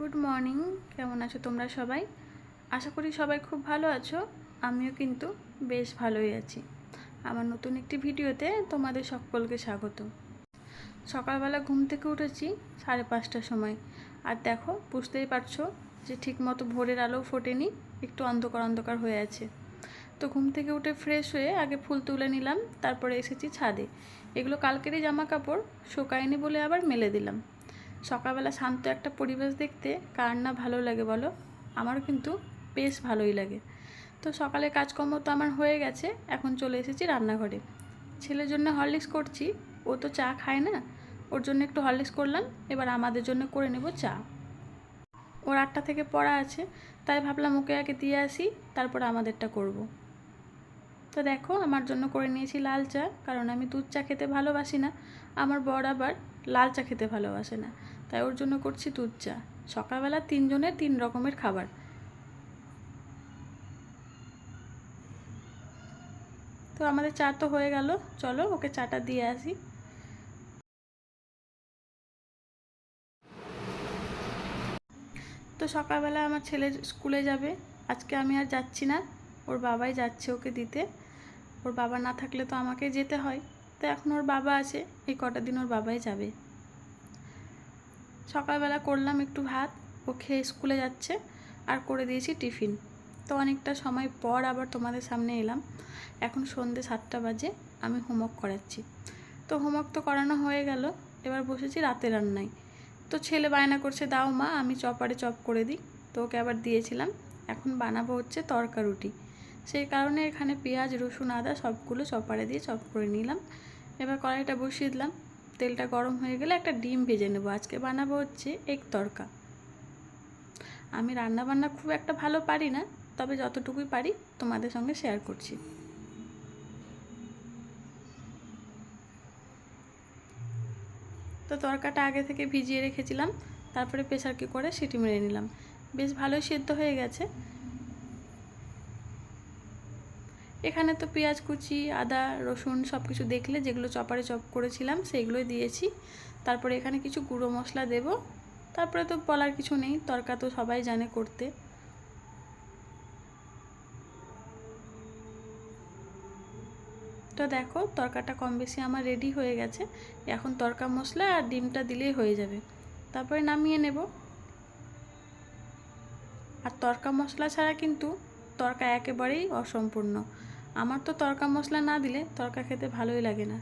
Good morning. কেমন আছো তোমরা সবাই? আশা করি সবাই খুব ভালো আছো। আমিও কিন্তু বেশ ভালোই আছি। আমার নতুন একটি ভিডিওতে তোমাদের সকলকে স্বাগত। সকালবেলা ঘুম থেকে উঠেছি সাড়ে পাঁচটার সময়। আর দেখো, বুঝতেই পারছ যে ঠিকমতো ভোরের আলো ফোটেনি, একটু অন্ধকার অন্ধকার হয়ে আছে। তো ঘুম থেকে উঠে ফ্রেশ হয়ে আগে ফুল তুলে নিলাম, তারপরে এসেছি ছাদে। এগুলো কালকেরই জামা কাপড় শুকায়নি বলে আবার মেলে দিলাম। সকালবেলা শান্ত একটা পরিবেশ দেখতে কার না ভালো লাগে বলো? আমারও কিন্তু বেশ ভালোই লাগে। তো সকালে কাজকর্ম তো আমার হয়ে গেছে, এখন চলে এসেছি রান্নাঘরে। ছেলের জন্য হরলিক্স করছি, ও তো চা খায় না, ওর জন্য একটু হরলিক্স করলাম, এবার আমাদের জন্য করে নেব চা। ওর আটটা থেকে পড়া আছে, তাই ভাবলাম ওকে আগে দিয়ে আসি, তারপর আমাদেরটা করব। তো দেখো, আমার জন্য করে নিয়েছি লাল চা, কারণ আমি দুধ চা খেতে ভালোবাসি না। আমার বর আবার লাল চা খেতে ভালোবাসে না, তাই ওর জন্য করছি দুধ চা। সকালবেলা তিনজনের তিন রকমের খাবার। তো আমাদের চা তো হয়ে গেল, চলো ওকে চাটা দিয়ে আসি। তো সকালবেলা আমার ছেলে স্কুলে যাবে, আজকে আমি আর যাচ্ছি না, ওর বাবাই যাচ্ছে ওকে দিতে। ওর বাবা না থাকলে তো আমাকে যেতে হয়। তো এখন ওর বাবা আছে, এই কটা দিন ওর বাবাই যাবে। সকালবেলা করলাম একটু ভাত, ও খেয়ে স্কুলে যাচ্ছে আর করে দিয়েছি টিফিন। তো অনেকটা সময় পর আবার তোমাদের সামনে এলাম। এখন সন্ধে সাতটা বাজে, আমি হোমওয়ার্ক করাচ্ছি। তো হোমওয়ার্ক তো করানো হয়ে গেল, এবার বসেছি রাতে রান্নায়। তো ছেলে বায়না করছে, দাও মা, আমি চপারে চপ করে দিই। তো ওকে আবার দিয়েছিলাম। এখন বানাবো হচ্ছে তরকা রুটি সেই কারণে এখানে পেঁয়াজ, রসুন, আদা সবগুলো চপারে দিয়ে চপ করে নিলাম। এবার কড়াইটা বসিয়ে দিলাম। তেলটা গরম হয়ে গেলে একটা ডিম ভেজে নেব। আজকে বানাবো হচ্ছে এক তরকা আমি রান্না বান্না খুব একটা ভালো পারি না, তবে যতটুকুই পারি তোমাদের সঙ্গে শেয়ার করছি। তো তরকাটা আগে থেকে ভিজিয়ে রেখেছিলাম, তারপরে প্রেশারকে করে সিটি মেরে নিলাম। বেশ ভালোই সেদ্ধ হয়ে গেছে। এখানে তো পেঁয়াজ কুচি, আদা, রসুন সব কিছু দেখলে যেগুলো চপারে চপ করেছিলাম সেইগুলোই দিয়েছি। তারপরে এখানে কিছু গুঁড়ো মশলা দেব। তারপরে তো বলার কিছু নেই, তরকা তো সবাই জানে করতে। তো দেখো, তরকাটা কম বেশি আমার রেডি হয়ে গেছে। এখন তরকা মশলা আর ডিমটা দিলেই হয়ে যাবে। তারপরে নামিয়ে নেব। আর তরকা মশলা ছাড়া কিন্তু তরকা একেবারেই অসম্পূর্ণ। আমার তো তরকা মশলা না দিলে তরকা খেতে ভালোই লাগে না।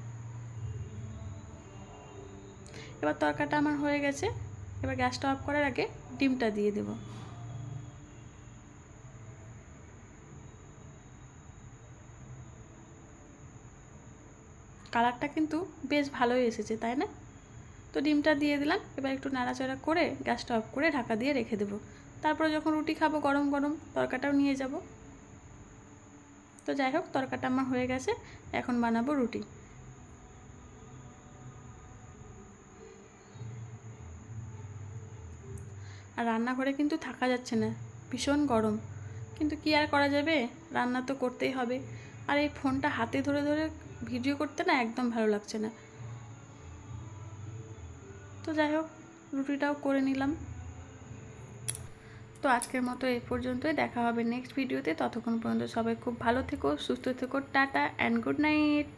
এবার তরকাটা আমার হয়ে গেছে, এবার গ্যাসটা অফ করার আগে ডিমটা দিয়ে দেব। কালারটা কিন্তু বেশ ভালোই এসেছে, তাই না? তো ডিমটা দিয়ে দিলাম, এবার একটু নাড়াচাড়া করে গ্যাসটা অফ করে ঢাকা দিয়ে রেখে দেবো। তারপরে যখন রুটি খাব গরম গরম, তরকাটাও নিয়ে যাব। তো যাই হোক তরকাটা আমার হয়ে গেছে। এখন বানাবো রুটি। আর রান্নাঘরে কিন্তু থাকা যাচ্ছে না, ভীষণ গরম। কিন্তু কি আর করা যাবে? রান্না তো করতেই হবে। আর এই ফোনটা হাতে ধরে ধরে ভিডিও করতে না একদম ভালো লাগছে না। তো যাই হোক, রুটিটাও করে নিলাম। তো আজকের মতো এই পর্যন্তই। দেখা হবে নেক্সট ভিডিওতে ততক্ষণ পর্যন্ত সবাই খুব ভালো থেকো, সুস্থ থেকো। Tata and good night